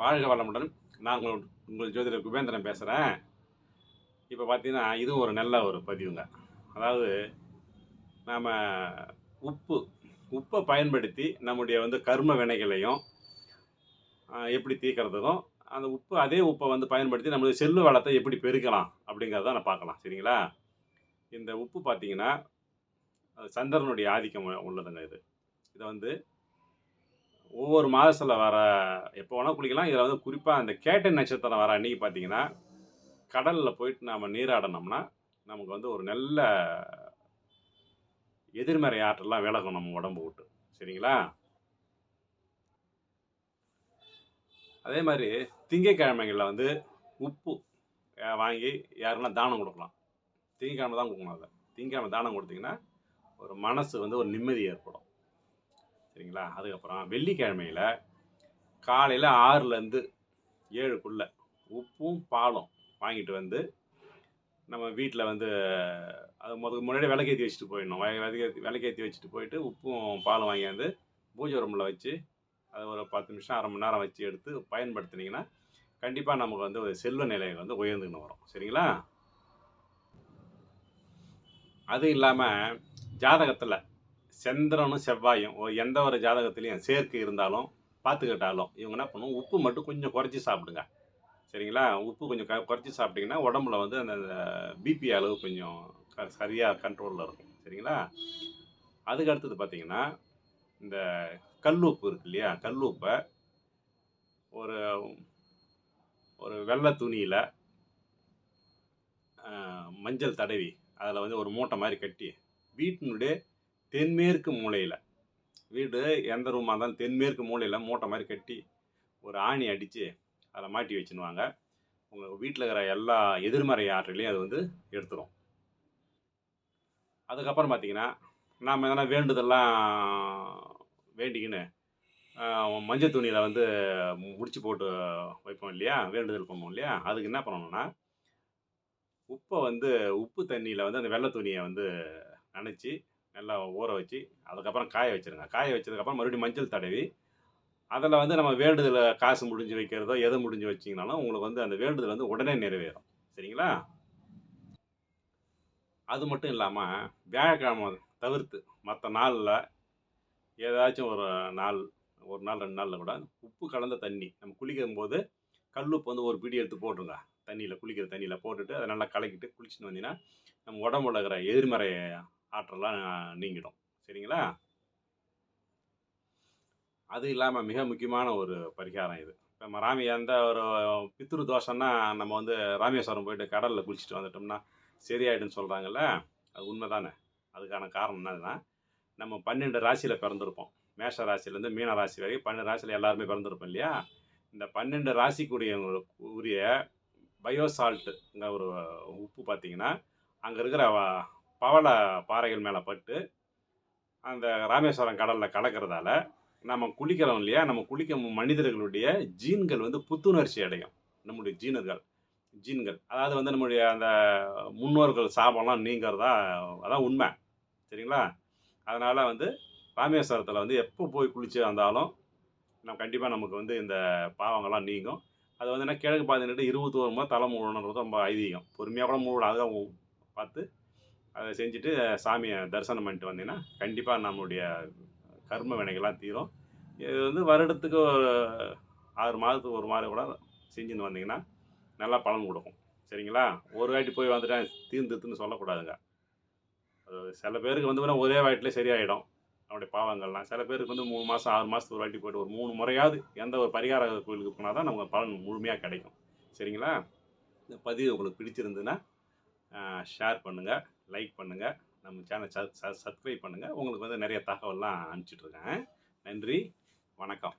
வாழ்க வளமுடன் நாங்கள் உங்கள் ஜோதிடர் குபேந்திரன் பேசுகிறேன் இப்போ பார்த்தீங்கன்னா இதுவும் ஒரு நல்ல ஒரு பதிவுங்க. அதாவது நாம் உப்பு உப்பை பயன்படுத்தி நம்முடைய வந்து கர்ம வினைகளையும் எப்படி தீர்க்கறதுக்கும் அந்த உப்பு அதே உப்பை வந்து பயன்படுத்தி நம்மளுடைய செல்லு வளத்தை எப்படி பெருக்கலாம் அப்படிங்கிறத நான் பார்க்கலாம். சரிங்களா? இந்த உப்பு பார்த்தீங்கன்னா சந்திரனுடைய ஆதிக்கம் உள்ளதுங்க இது. இதை வந்து ஒவ்வொரு மாதத்தில் வர எப்போ வேணால் குளிக்கலாம். இதில் வந்து குறிப்பாக அந்த கேட்டை நட்சத்திரம் வர அன்னைக்கு பார்த்தீங்கன்னா கடலில் போயிட்டு நாம் நீராடினோம்னா நமக்கு வந்து ஒரு நல்ல எதிர்மறை ஆற்றலாம் விலகும் நம்ம உடம்பு விட்டு. சரிங்களா? அதே மாதிரி திங்கக்கிழமைகளில் வந்து உப்பு வாங்கி யாருன்னா தானம் கொடுக்கலாம். திங்கக்கிழமை தான் கொடுக்கணும் அதை. திங்கக்கிழமை தானம் கொடுத்தீங்கன்னா ஒரு மனசு வந்து ஒரு நிம்மதி ஏற்படும். சரிங்களா? அதுக்கப்புறம் வெள்ளிக்கிழமையில் காலையில் ஆறுலேருந்து ஏழுக்குள்ளே உப்பும் பாலும் வாங்கிட்டு வந்து நம்ம வீட்டில் வந்து அது முதல் முன்னாடி விளக்கேற்றி வச்சுட்டு போயிடணும். விளக்கேற்றி விளக்கேற்றி வச்சுட்டு போயிட்டு உப்பும் பாலும் வாங்கியாந்து பூஜை ரூமில் வச்சு அது ஒரு பத்து நிமிஷம் அரை மணி நேரம் வச்சு எடுத்து பயன்படுத்துனீங்கன்னா கண்டிப்பாக நமக்கு வந்து ஒரு செல்வ நிலையை வந்து உயர்ந்துன்னு வரும். சரிங்களா? அது இல்லாமல் ஜாதகத்தில் சந்திரனும் செவ்வாயும் எந்த ஒரு ஜாதகத்துலேயும் சேர்க்கை இருந்தாலும் பார்த்துக்கிட்டாலும் இவங்க என்ன பண்ணுவோம் உப்பு மட்டும் கொஞ்சம் குறைச்சி சாப்பிடுங்க. சரிங்களா? உப்பு கொஞ்சம் க குறைச்சி சாப்பிட்டிங்கன்னா உடம்புல வந்து அந்த பிபி அளவு கொஞ்சம் க சரியாக கண்ட்ரோலில் இருக்கும். சரிங்களா? அதுக்கு அடுத்தது பார்த்திங்கன்னா இந்த கல் உப்பு இருக்கு இல்லையா? கல் உப்பை ஒரு ஒரு வெள்ளை துணியில் மஞ்சள் தடவி அதில் வந்து ஒரு மூட்டை மாதிரி கட்டி வீட்டினுடைய தென்மேற்கு மூலையில். வீடு எந்த ரூமாக இருந்தாலும் தென்மேற்கு மூலையில் மூட்டை மாதிரி கட்டி ஒரு ஆணி அடித்து அதில் மாட்டி வச்சுனுவாங்க உங்கள் வீட்டில் இருக்கிற எல்லா எதிர்மறை ஆற்றலையும் அது வந்து எடுத்துரும். அதுக்கப்புறம் பார்த்தீங்கன்னா நாம் எதனா வேண்டுதெல்லாம் வேண்டிக்கின்னு மஞ்சள் துணியில் வந்து முடிச்சு போட்டு வைப்போம் இல்லையா? வேண்டுதல் பண்ணுவோம் இல்லையா? அதுக்கு என்ன பண்ணணும்னா உப்பை வந்து உப்பு தண்ணியில் வந்து அந்த வெள்ளை துணியை வந்து நனைச்சி நல்லா ஊற வச்சு அதுக்கப்புறம் காய வச்சுருங்க. காய வச்சதுக்கப்புறம் மறுபடியும் மஞ்சள் தடவி அதில் வந்து நம்ம வேண்டுதலை காசு முடிஞ்சு வைக்கிறதோ எதை முடிஞ்சு வச்சிங்கனாலும் உங்களுக்கு வந்து அந்த வேண்டுதல் வந்து உடனே நிறைவேறும். சரிங்களா? அது மட்டும் இல்லாமல் வியாழக்கிழமை தவிர்த்து மற்ற நாளில் ஏதாச்சும் ஒரு நாள் ஒரு நாள் ரெண்டு நாளில் கூட உப்பு கலந்த தண்ணி நம்ம குளிக்கும் போது கல்லுப்பு வந்து ஒரு பிடி எடுத்து போட்டுருங்க. தண்ணியில் குளிக்கிற தண்ணியில் போட்டுட்டு அதை நல்லா கலக்கிட்டு குளிச்சுட்டு வந்தீங்கன்னா நம்ம உடம்புல இருக்கிற எதிர்மறை ஆற்றலாம் நீங்கிடும். சரிங்களா? அது இல்லாமல் மிக முக்கியமான ஒரு பரிகாரம் இது. இப்போ நம்ம ராமி எந்த ஒரு பித்ரு தோஷம்னா நம்ம வந்து ராமேஸ்வரம் போயிட்டு கடலில் குளிச்சுட்டு வந்துட்டோம்னா சரியாயிடுன்னு சொல்கிறாங்கல்ல அது உண்மை தானே அதுக்கான காரணம் என்னதுன்னா நம்ம பன்னெண்டு ராசியில் பிறந்திருப்போம். மேஷ ராசிலேருந்து மீன ராசி வரைக்கும் பன்னெண்டு ராசியில் எல்லாருமே பிறந்திருப்போம் இல்லையா? இந்த பன்னெண்டு ராசிக்குரிய உரிய பயோசால்ட்டுங்கிற ஒரு உப்பு பார்த்தீங்கன்னா அங்கே இருக்கிற பவள பாறைகள் மேலே பட்டு அந்த ராமேஸ்வரம் கடலில் கலக்கிறதால நம்ம குளிக்கிறோம் இல்லையா? நம்ம குளிக்கும் மனிதர்களுடைய ஜீன்கள் வந்து புத்துணர்ச்சி அடையும். நம்முடைய ஜீனர்கள் ஜீன்கள். அதாவது வந்து நம்முடைய அந்த முன்னோர்கள் சாபம்லாம் நீங்கிறதா அதான் உண்மை. சரிங்களா? அதனால் வந்து ராமேஸ்வரத்தில் வந்து எப்போ போய் குளிச்சு வந்தாலும் நம்ம கண்டிப்பாக நமக்கு வந்து இந்த பாவங்கள்லாம் நீங்கும். அது வந்து என்ன கிழக்கு பார்த்துக்கிட்டு இருபத்தோரு முறை தலை மூடணுன்றது ரொம்ப ஐதீகம். பொறுமையாக கூட மூடலாம். அதுதான் பார்த்து அதை செஞ்சுட்டு சாமியை தரிசனம் பண்ணிட்டு வந்தீங்கன்னா கண்டிப்பாக நம்மளுடைய கர்ம வினைகள்லாம் தீரும். இது வந்து வருடத்துக்கு ஒரு ஆறு மாதத்துக்கு ஒரு மாதிரி கூட செஞ்சுன்னு வந்தீங்கன்னா நல்லா பலன் கொடுக்கும். சரிங்களா? ஒரு வாட்டி போய் வந்துட்டேன் தீர்ந்துத்துன்னு சொல்லக்கூடாதுங்க. அது சில பேருக்கு வந்து ஒரே வாட்டிலே சரியாயிடும் நம்முடைய பாவங்கள்லாம். சில பேருக்கு வந்து மூணு மாதம் ஆறு மாதத்துக்கு ஒரு வாட்டி போய்ட்டு ஒரு மூணு முறையாவது எந்த ஒரு பரிகார கோயிலுக்கு போனால் தான் நமக்கு பலன் முழுமையாக கிடைக்கும். சரிங்களா? இந்த பதிவு உங்களுக்கு பிடிச்சிருந்துன்னா ஷேர் பண்ணுங்கள் லைக் பண்ணுங்கள் நம்ம சேனல் சப்ஸ்கிரைப் பண்ணுங்கள் உங்களுக்கு வந்து நிறைய தகவல்லாம் அனுப்பிச்சிட்ருக்கேன் நன்றி. வணக்கம்.